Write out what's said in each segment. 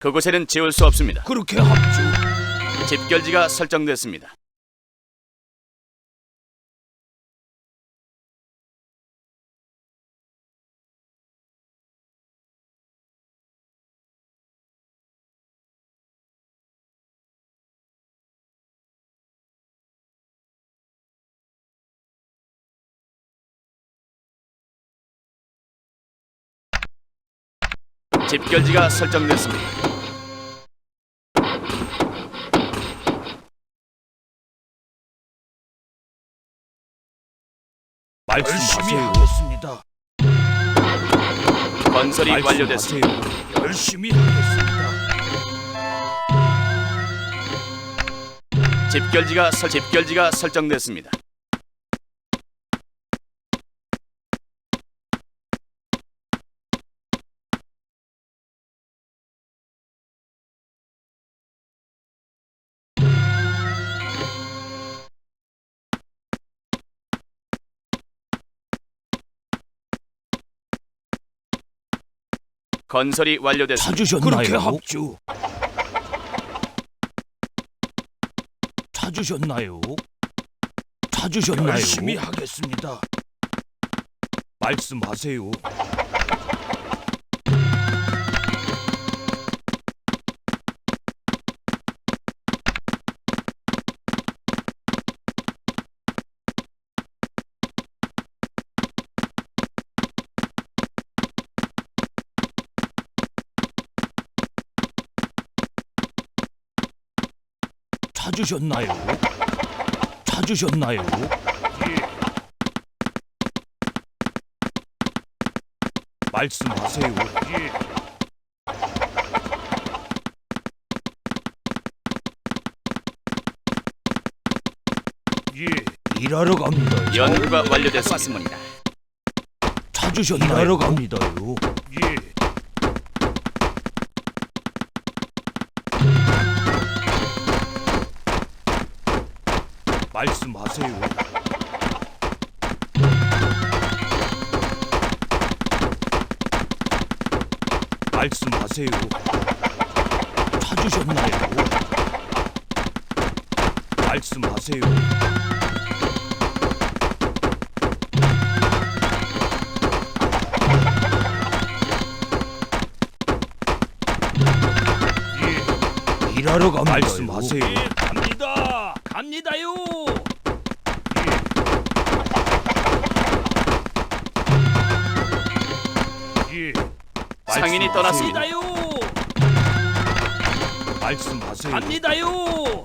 그곳에는 지울 수 없습니다. 그렇게 합주. 집결지가 설정됐습니다. 집결지가 설정됐습니다. 열심히 말씀하세요. 하겠습니다. 건설이 완료됐습니다. 열심히 하겠습니다. 집결지가 설 집결지가 설정됐습니다. 건설이 완료됐습니다. 찾으셨나요? 그렇게 합주. 찾으셨나요? 찾으셨나요? 열심히 하겠습니다. 말씀하세요. 찾으셨나요? 찾으셨나요? 말씀하세요. 예. 일하러 갑니다. 연구가 완료됐습니다. 찾으셨나요? 일하러 갑니다요. 예. 말씀하세요. 찾으셨나요? 말씀하세요. 일하러 갑니다. 말씀하세요. 상인이. 떠났습니다. 말씀하세요. 갑니다요.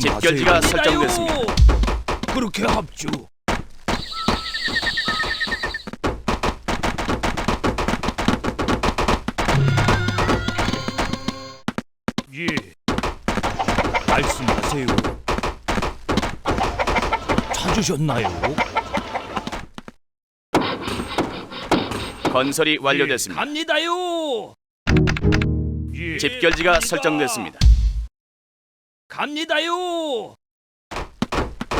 집결지가 설정됐습니다. 그렇게 합주. 예. 말씀하세요. 찾으셨나요? 건설이 완료됐습니다. 갑니다요. 예. 집결지가 설정됐습니다. 갑니다요.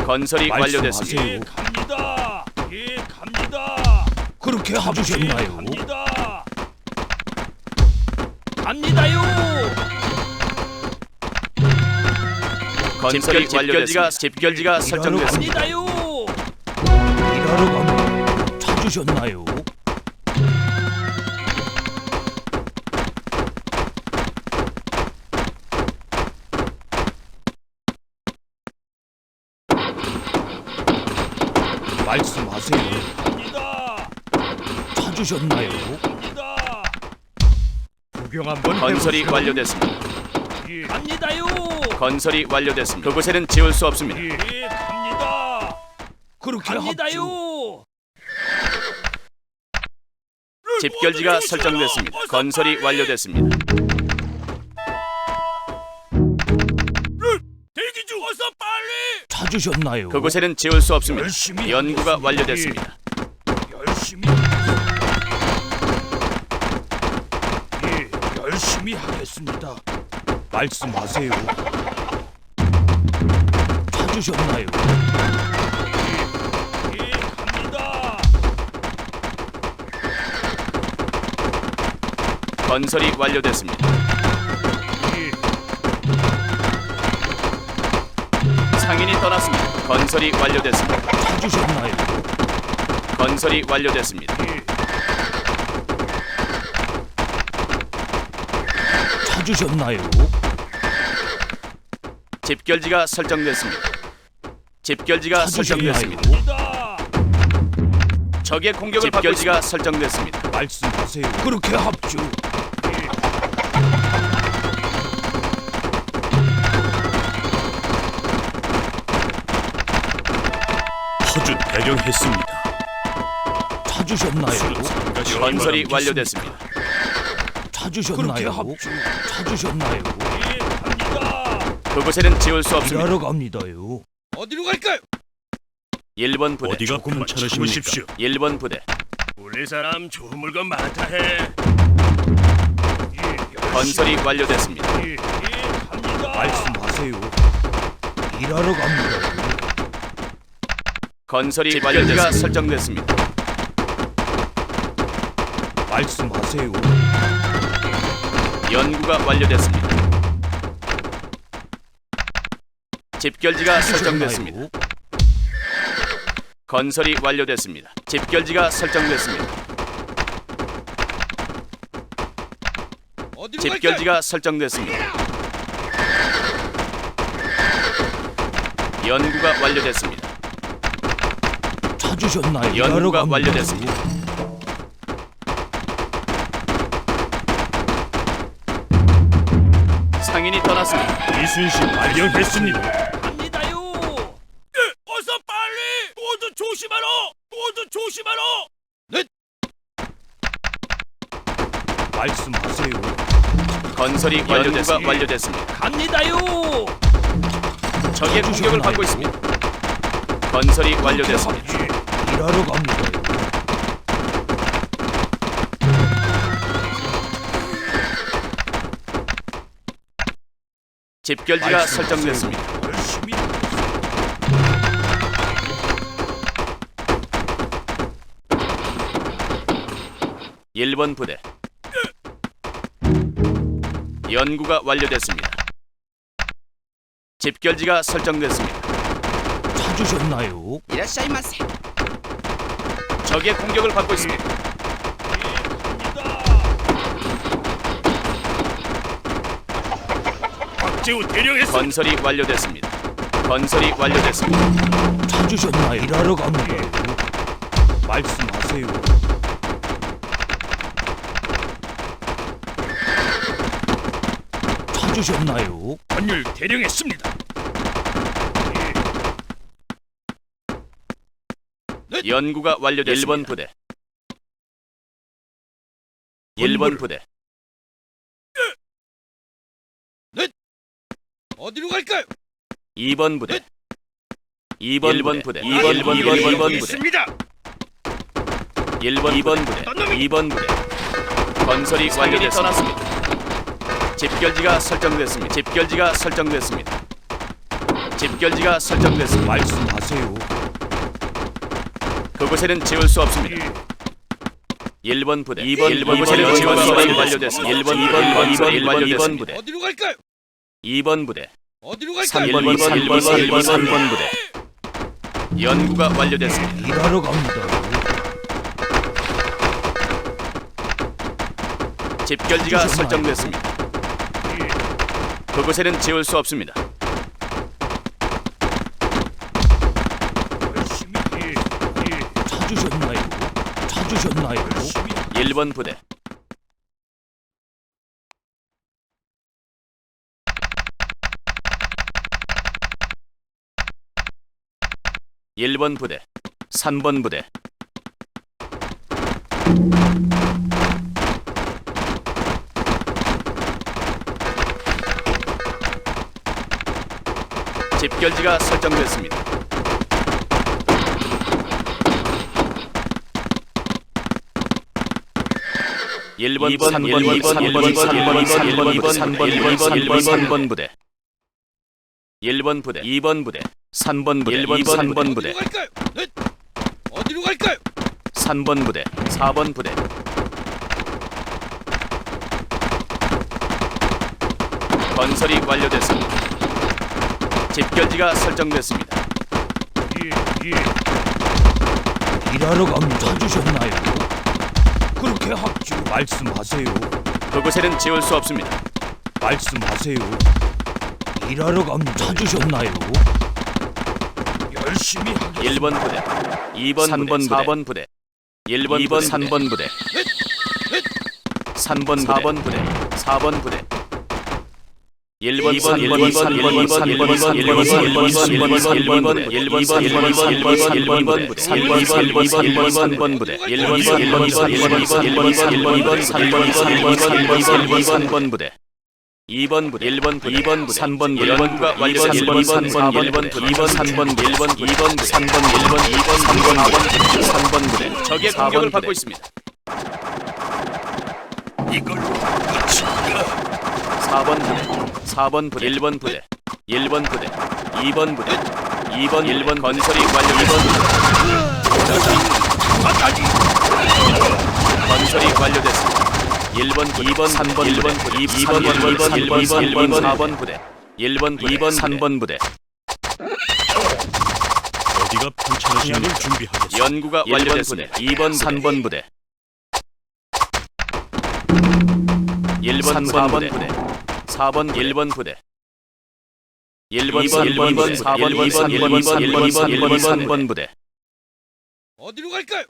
건설이 말씀하세요. 완료됐습니다. 갑니다. 예, 갑니다. 그렇게 하셨나요? 갑니다. 갑니다요. 건설이 완료됐습니다. 집결지가 설정됐습니다. 갑니다요. 일하러 갑니다. 찾으셨나요? 말씀하세요. 갑니다. 찾으셨나요? 갑니다. 구경 한번 건설이 해보시죠. 완료됐습니다. 예. 갑니다요. 건설이 완료됐습니다. 그곳에는 지울 수 없습니다. 예. 예, 갑니다. 그렇게 갑니다요. 집결지가 설정됐습니다. 건설이 완료됐습니다. 찾으셨나요? 그곳에는 지울 수 없습니다. 열심히 연구가 하겠습니다. 완료됐습니다. 열심히 예, 열심히 하겠습니다. 말씀하세요. 찾으셨나요? 예, 예, 갑니다. 건설이 완료됐습니다. 예, 상인이 떠났습니다. 건설이 완료됐습니다. 찾으셨나요? 건설이 완료됐습니다. 예. 찾으셨나요? 집결지가 설정됐습니다. 집결지가 설정됐습니다. 적의 공격을 받고 집결지가 설정됐습니다. 말씀하세요. 그렇게 합주. 허주 대령했습니다. 찾으셨나요? 건설이 완료됐습니다. 찾으셨나요? 합주. 찾으셨나요? 그곳에는 지울 수 없습니다. 일하러 갑니다요. 어디로 갈까요? 1번 부대, 어디가 괜찮으십니까? 1번 부대, 우리 사람 좋은 물건 많다 해. 건설이 완료됐습니다. 예, 예. 말씀하세요. 일하러 갑니다. 건설이 완료지가 설정됐습니다. 말씀하세요. 연구가 완료됐습니다. 집결지가 설정됐습니다. 건설이 완료됐습니다. 집결지가 설정됐습니다. 집결지가 설정됐습니다. 연구가 완료됐습니다. 일하러 연구가. 완료됐습니다. 상인이 떠났습니다. 이순신 발견했습니다. 갑니다요. 어서 빨리! 모두 조심하라! 모두 조심하라! 네. 말씀하세요. 건설이 완료됐습니다. 완료됐습니다. 갑니다요. 적의 공격을 받고 있습니다. 건설이 완료됐습니다. 일하러 갑니다요. 집결지가. 설정됐습니다. 열심히 1번 부대 연구가 완료됐습니다. 집결지가 설정됐습니다. 찾으셨나요? 적의 공격을 받고 있습니다. 박재우 대령했습니다. 건설이 완료됐습니다. 건설이 완료됐습니다. 찾으셨나요? 일하러 갑니다. 말씀하세요. 찾으셨나요? 전율 대령했습니다. 연구가 완료됐습니다. 1번 부대 1번 부대 어디로 갈까요? 2번 부대 2번 1번 부대 2번 1번 2번 2번 부대 있습니다. 1번 2번 부대 2번 부대 건설이 완료됐습니다. 떠났습니다. 집결지가 설정됐습니다. 집결지가 설정됐습니다. 집결지가 설정됐습니다. 말씀하세요. 그곳에는 지울 수 없습니다. 1번 부대 2번 1번 그곳에는 지울 수 없습니다. 완료됐습니다. 1번 2번 1번 2번 1번 2번 부대 어디로 갈까요? 2번 부대 어디로 3번 2번 1번 1번 3번 부대 연구가 완료됐습니다. 일하러 갑니다. 집결지가? 설정됐습니다. 그곳에는 지울 수 없습니다. 찾으셨나요? 찾으셨나요? 1번 부대 1번 부대 3번 부대 집결지가 설정됐습니다. 1번 2번 3번 2번 3번 3번 3번 2번 3번 1번 1번 3번 부대 1번 부대 2번 부대 3번 부대 1번 3번 부대 어디로 갈까요? 네. 어디로 갈까요? 3번 부대 4번 부대 건설이 완료됐습니다. 집결지가 설정됐습니다. 예, 예. 일하러 갑니다. 찾으셨나요? 그렇게 합주 말씀하세요. 그곳에는 지울 수 없습니다. 말씀하세요. 일하러 갑니다. 찾으셨나요? 열심히 하겠습니다. 1번 부대, 2번 3번 4번 부대, 1번 2번 3번 부대, 3번 4번 부대, 4번 부대. 1번 2번 1번 2번 1번 2번 1번 2번 1번 2번 1번 1번 1번 1번 1번 1번 1번 1번 1번 1번 1번 3번 2번 2번 2번 3번 부대 1번 2번 1번 2번 1번 2번 1번 1번 2번 3번 2번 1번 2번 1번 3번 부대 2번 부대 1번 부대 2번 부대 3번 1번과 1번 1번 3번 1번 2번 3번 1번 2번 3번 1번 2번 3번 4번 3번 부대 적의 공격을 받고 있습니다. 이걸로 끝이야. 4번 부대 4번 부대 1번 부대 1번 부대 2번 부대 2번 1번 건설이 완료 2번 끝까지. 건설이 완료됐습니다. 1번 2번 3번 1번 2번 2번 1번 1번 1번 1번 4번 부대 1번 2번 3번 부대 어디가 괜찮으신지 준비하겠습니다. 연구가 완료됐습니다. 2번 3번 부대 1번 4번 부대 4번 1번 부대 1번 2번 1번 4번 2번 1번 1번 1번 3번 부대 어디로 갈까요?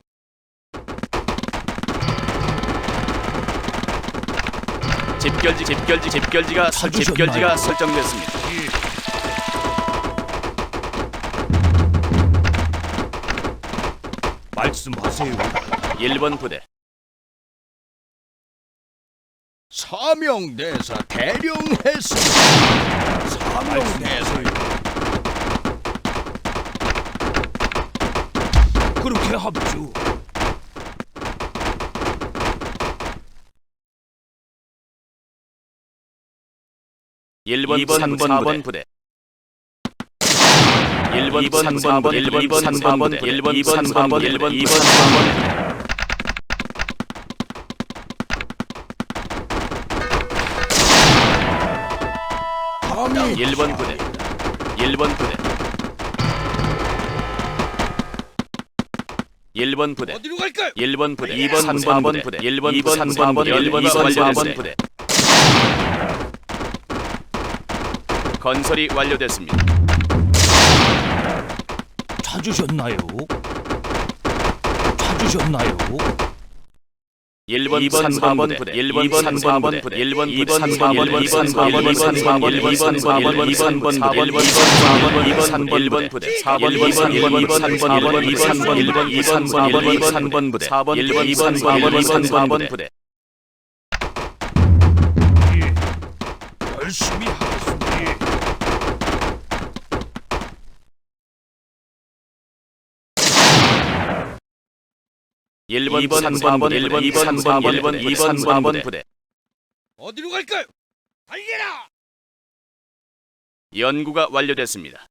집결지 집결지 집결지가 설-? 집결지가 설정됐습니다. 말씀하세요. 1번 부대 사명대사 대령했습니다. 사명대사 그렇게 합주. 일 1번 2번 3번 부대. 1번 2번 3번 1번 2번 3번 부대. 1번 2번 3번 1번 2번 3번 감히 1번 부대 1번 부대 1번 부대 어디로 갈까요? 1번 부대 2번 3번 부대 1번 2번 3번 1번 2번 4번 부대 건설이 완료됐습니다. 찾으셨나요? 찾으셨나요? 1번 2번 3번 부대 1번 2번 3번 부대 1번 2번 3번 1번 2번 4번 2번 3번 1번 2번 4번 1번 2번 4번 1번 2번 3번 1번 부대 4번 1번 1번 2번 3번 1번 2번 3번 1번 2번 4번 1번 3번 부대 4번 1번 2번 4번 1번 4번 부대 1번 2번 3번 1번 2번 3번 1번 2번 4번 부대 어디로 갈까요? 달려라! 연구가 완료됐습니다.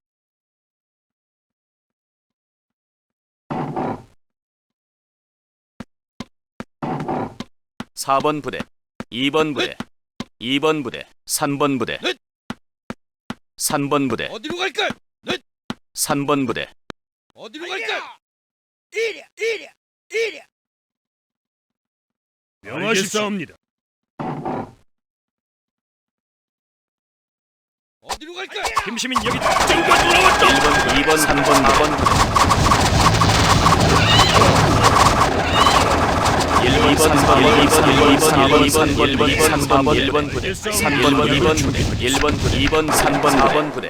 사 번 부대, 2번 부대, 2번 부대, 3번 부대, 넷. 3번 부대, 어디로 갈까요? 3번 부대, 어디로 갈까요? 이랴 이랴 이랴 명하십사옵니다. 어디로 갈까요? 김시민 여기 정말 돌아왔다. 1번, 2번, 3번, 4번 부대 1, 2번, 3번, 2번, 1번, 4번, 2번, 1번, 2번, 3번, 1번 부대 3번, 2번 부대 1번 부대 2번, 3번, 4번 부대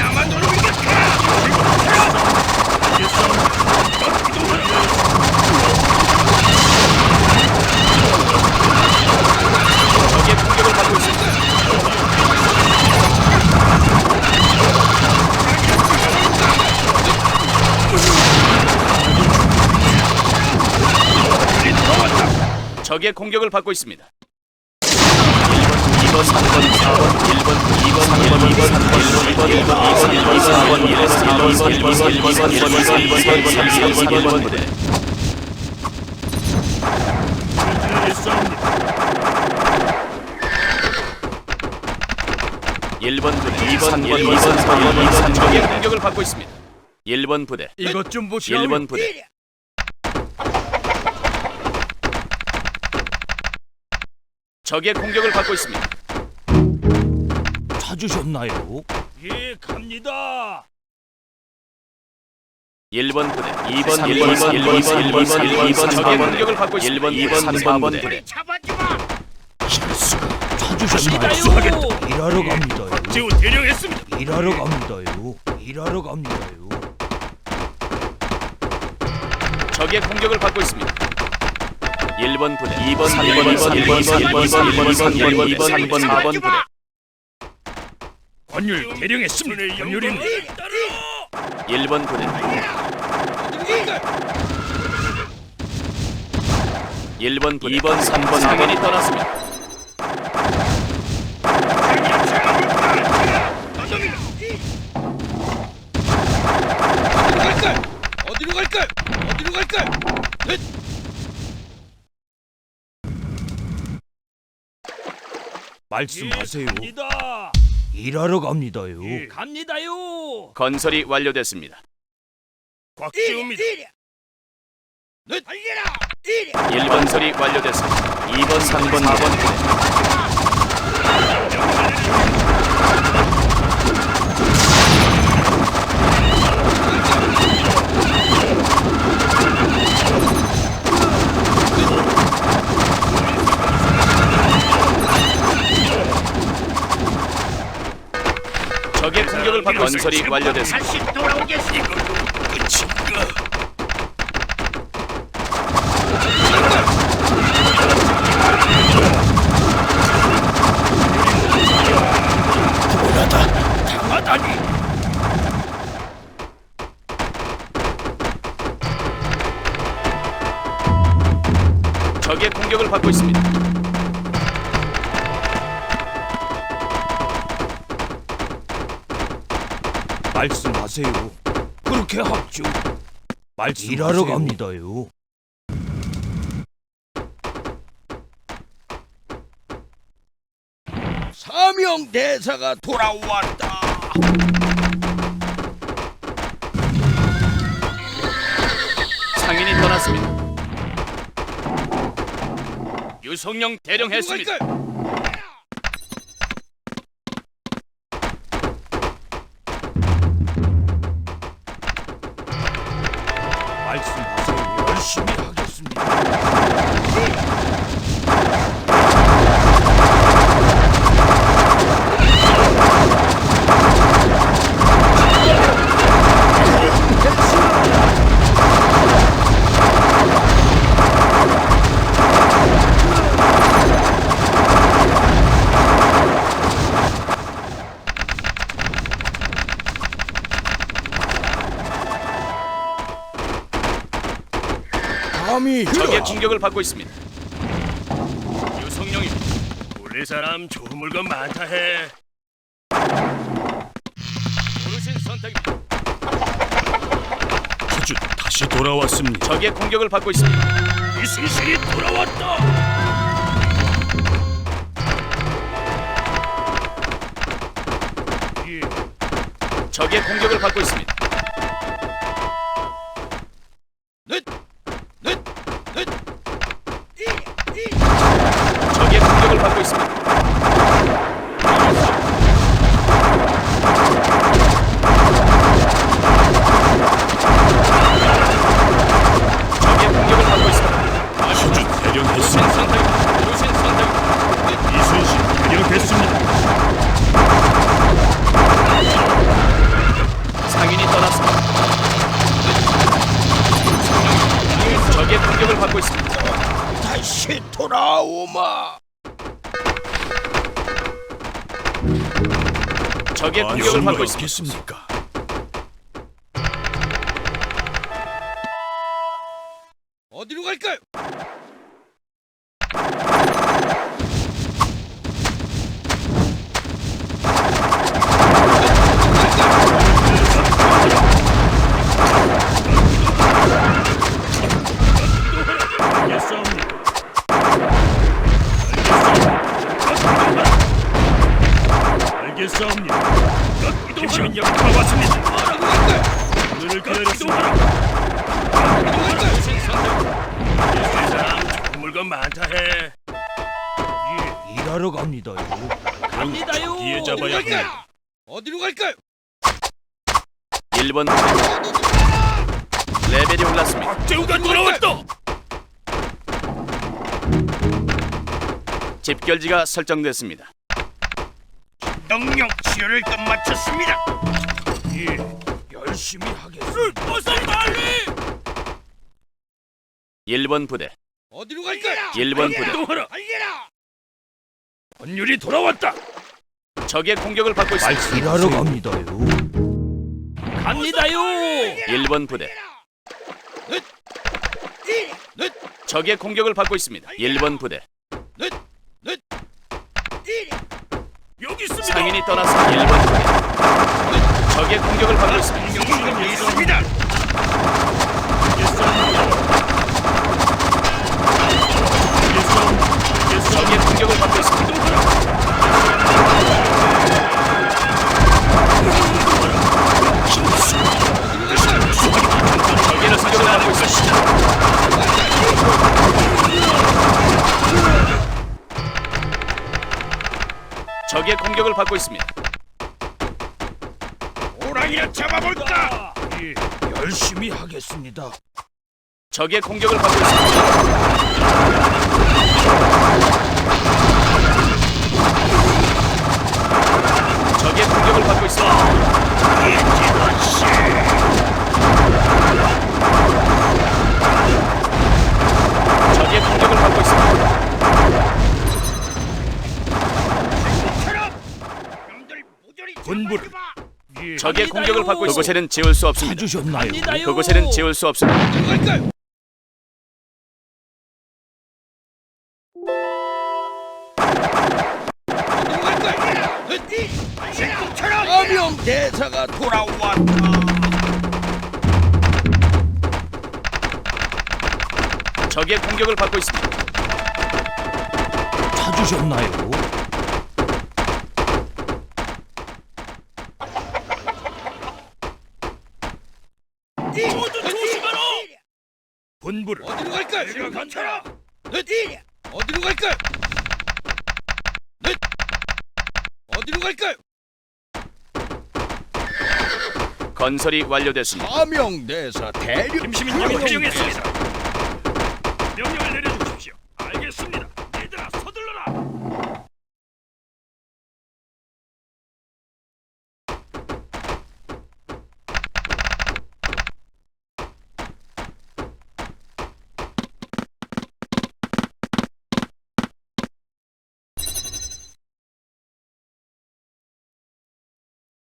나만 노리고 있겠다. 적의 공격을 받고 있습니다. 적의 공격을 받고 있습니다. 1번, 2번, 3번, 4번, 1번, 2번, 3번, 2번, 3번, 1번, 2번, 1번, 2번, 4번, 1번, 1번, 1번, 1번, 1번, 1번, 1번, 1번, 1번, 1번 부대. 일사옵니다. 1번 부대, 2번, 3번, 2번, 3번, 2번, 적의 공격을 받고 있습니다. 1번 부대, 이것 좀 보시오. 1번 부대. 적의 공격을 받고 있습니다. 찾으셨나요? 예, 갑니다. 1번 부대, 2번, 1번, 1번, 1번, 1번, 1번, 1번, 적의 공격을 받고 있습니다. 1번, 2번, 3번 부대. 찾으셨나요? 일하러 갑니다요. 지우 대령했습니다. 일하러 갑니다요. 일하러 갑니다요. 적의 공격을 받고 있습니다. 1번 부대, 2번, 3번, 2번, 1번, 2번, 2번, 2번, 3번, 2번, 3번, 4번 부대. 권율 대령했습니다. 권율입니다. 1번 부대, 1번 부대, 2번, 3번 상인이 떠났습니다. 어디로 갈까? 어디로 갈까? 넷. 말씀하세요. 갑니다. 일하러 갑니다요. 예, 갑니다요. 건설이 완료됐습니다. 꽉 쥐옵니다. 넷. 달려라. 1번 설이 완료됐습니다. 2번, 3번, 4번 적의 공격을 받고 건설이 완료됐습니다. 다시 돌아오겠습니다. 적의 공격을 받고 있습니다. 하세요. 그렇게 합주. 말씀 일하러 갑니다요. 사명 대사가 돌아왔다. 상인이 떠났습니다. 유성령 대령했습니다. 말씀하 세요. 열심히 하겠습니다. 감히 적의 공격을 받고 있습니다. 유성령이 우리 사람 좋은 물건 많다 해. 고르신 선택입니다. 아주 다시 돌아왔습니다. 적의 공격을 받고 있습니다. 이순신이 돌아왔다. 예, 적의 공격을 받고 있습니다. 있겠습니까? 설정됐습니다. 명령 치료를 끝마쳤습니다. 예, 열심히 하겠습니다. 어서 빨리. 1번 부대 어디로 갈까요? 1번 부대 동하라. 알게라. 권율이 돌아왔다. 적의 공격을 받고 있습니다. 일하러 갑니다요. 갑니다요. 1번 부대 넷. 적의 공격을 받고 있습니다. 1번 부대. 여기 있습니다. 상인이 떠나서 1번 부대 적의 공격을 받고 있습니다. 명령 있습니다. 적의 공격을 받고 있습니다. 적의 공격을 받고 있습니다. 적의 공격을 받고 있습니다. 호랑이를 잡아볼까. 예, 열심히 하겠습니다. 적의 공격을 받고 있습니다. 적의 공격을 받고 있습니다. 적의 공격을 받고 있습니다. 분부를 예, 적의 공격을 받고 있습니다. 그곳에는 지울 수 없습니다. 찾으셨나요? 그곳에는 지울 수 없습니다. 이. 아명 대사가 돌아왔다. 적의 공격을 받고 있습니다. 찾으셨나요? 모두 조심하라. 분부를 어디로 갈까요? 내가 간다. 넷. 이. 어디로 갈까요? 넷. 어디로 갈까요? 건설이 완료됐습니다. 아명 대사 대륙. 김시민님이 대령했습니다.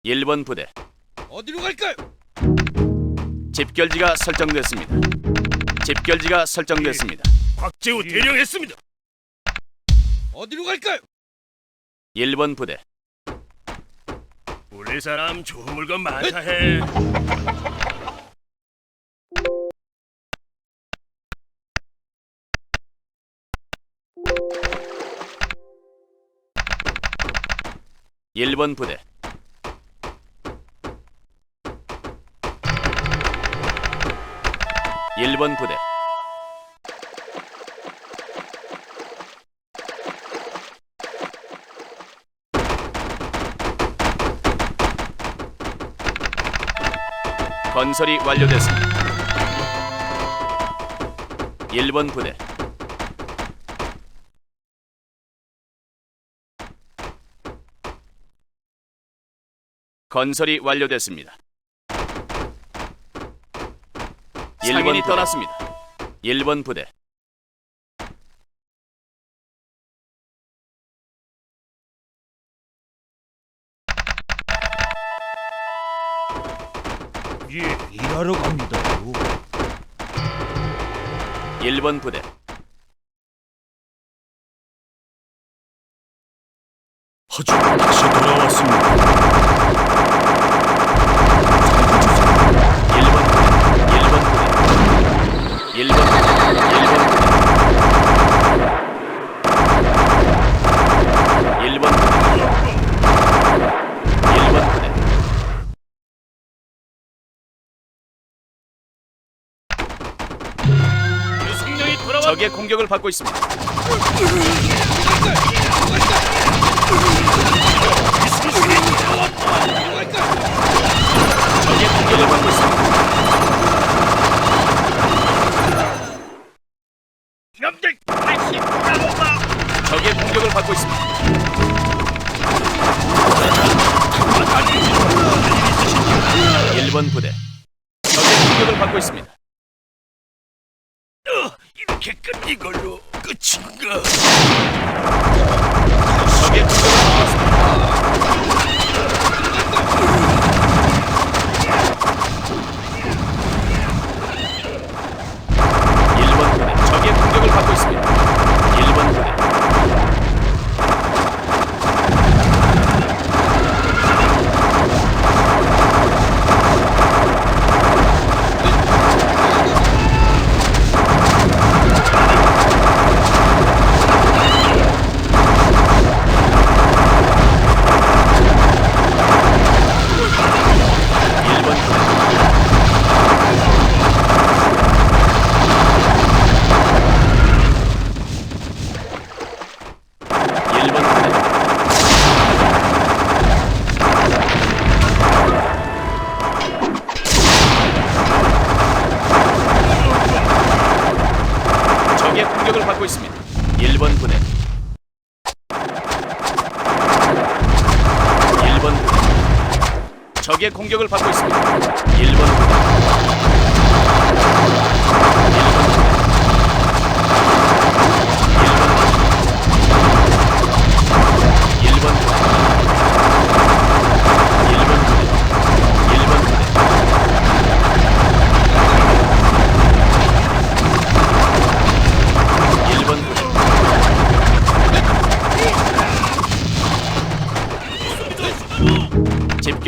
1번 부대 어디로 갈까요? 집결지가 설정됐습니다. 집결지가 설정됐습니다. 박재우 예. 대령했습니다. 어디로 갈까요? 1번 부대 우리 사람 좋은 물건 많다 네. 해. 일번 부대 일번 부대 건설이 완료됐습니다. 1번 부대 건설이 완료됐습니다. 1번이 떠났습니다. 1번 부대 예, 일하러 갑니다요. 1번 부대 허주 다시 돌아왔습니다. 적의 공격을 받고 있습니다.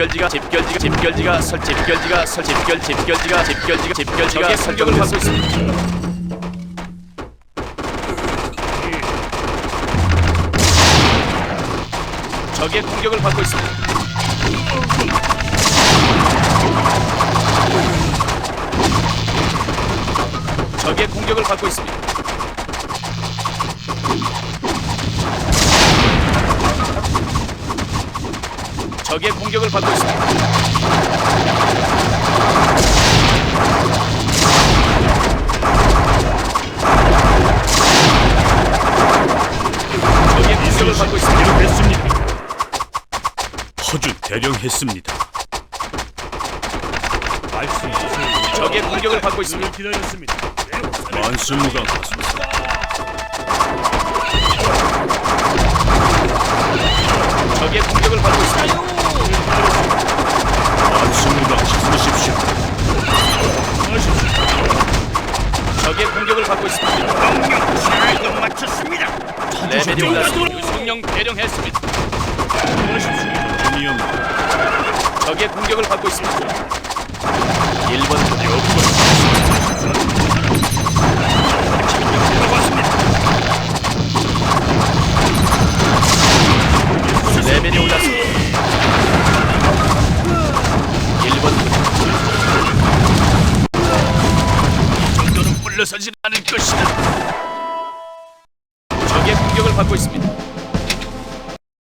집결지가 집결지가 집결지가 설 집결지가 설 집결 집결지가 집결지가 집결지가 설격을 받고 있습니다. 적의 공격을 받고 있습니다. 적의 공격을 받고 있습니다. 적의 공격을 받고 있습니다. 적의 공격을 받고 있습니다. 대령했습니다. 허주 대령했습니다. 적의 공격을 받고 있습니다. 기다렸습니다. 만수무강 가습니다. 적의 공격을 받고 있습니다. 만수무강 서십시오. 적의 공격을 받고 있습니다. 명령 잘 맞췄습니다. 레벨이 올랐습니다. 유성령 대령했습니다. 주니엄 적의 공격을 받고 있습니다. 1번 부대 레벨이 올랐습니다. 물러서지 않을 것이다. 적의 공격을 받고 있습니다.